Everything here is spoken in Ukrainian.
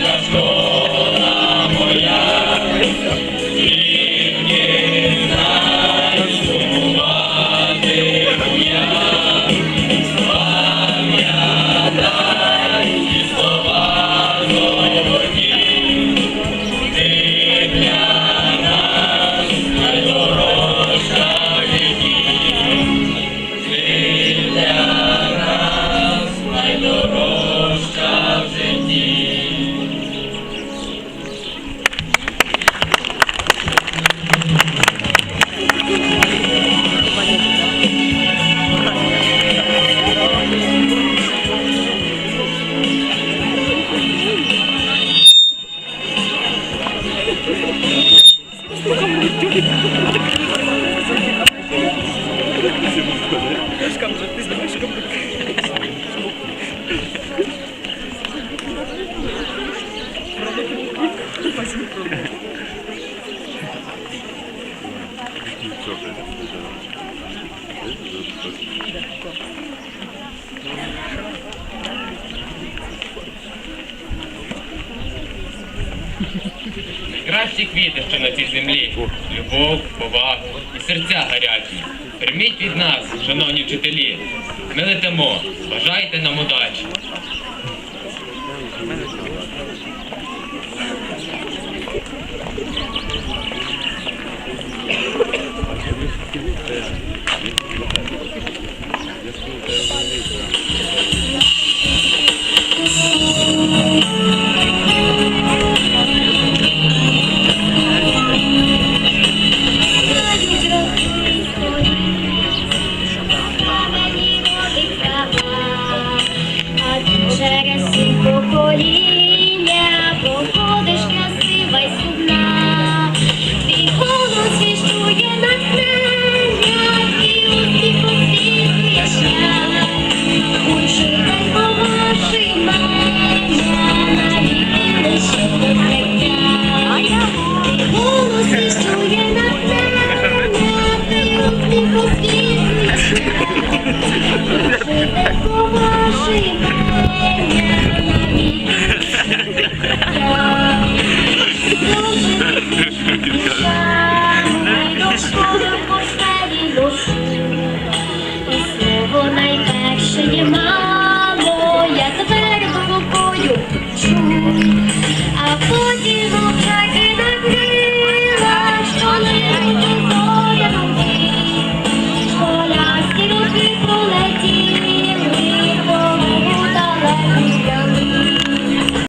Let's go. Спасибо. Кращі квіти, що на цій землі. Любов, повагу і серця гарячі. Прийміть від нас, шановні вчителі. Ми летимо. Бажайте нам удачі. Через твій успіх освітлює шлях. Учитель